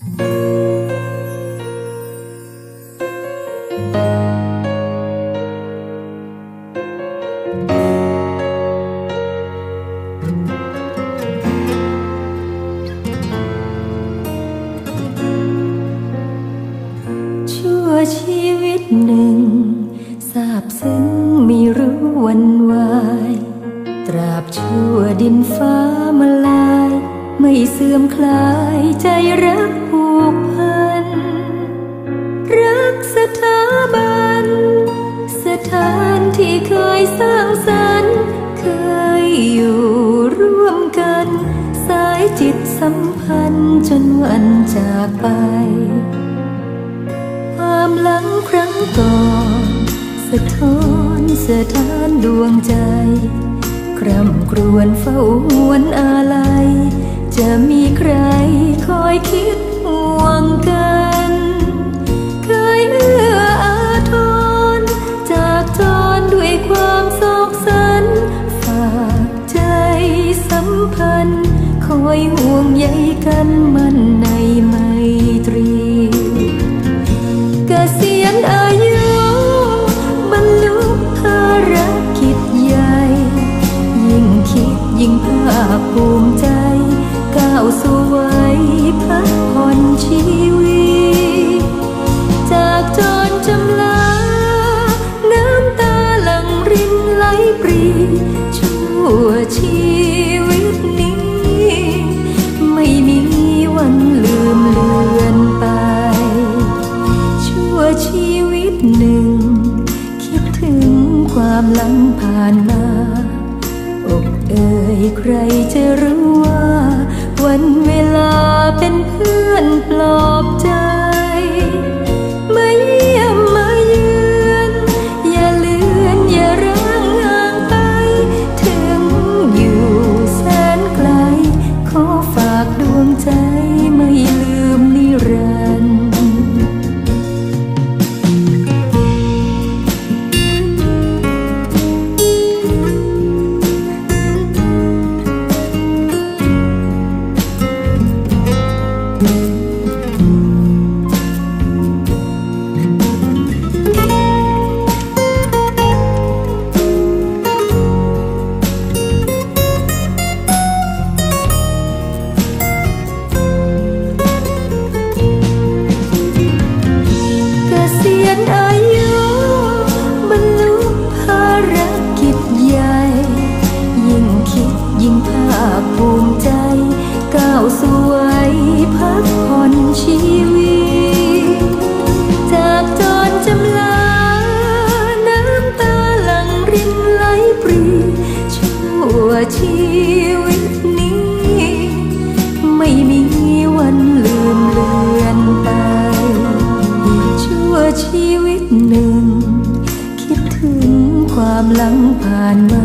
ชั่วชีวิตหนึ่งทราบซึ้งม่รู้วันวายตราบชั่วดินฟ้ามาลาย ไม่เสื่อมคลายใจรัก สร้างสรรค์เคยอยู่ร่วมกัน สายจิตสัมพันธ์จนวันจากไป ความหลังครั้งก่อนสะท้อนสถานดวงใจ คร่ำครวญเฝ้าหวนอาลัยจะมีใครคอยคิดห่วงกัน ใยกันมันในไมตรีเกษียณอายุบรรลุภารกิจใหญ่ ยิ่งคิดยิ่งภาคภูมิใจ ก้าวสู่วัยพักผ่อนชีวิต จากจรจำลา น้ำตาหลั่งรินไหลปรีชั่วชี มเลือนไป ชั่วชีวิตหนึ่ง คิดถึงความลังผ่านมาอกเอ่ยใครจะรู้ว่า วันเวลาเป็นเพื่อ ยิ่งภาคภูมิใจ ก้าวสู่วัยพักผ่อนชีวิต จากจรจำลา น้ำตาหลั่งรินไหลปรีชั่วชีวิตนี้ ไม่มีวันลืมเลือนไป ชั่วชีวิตหนึ่ง คิดถึงความหลังผ่านมา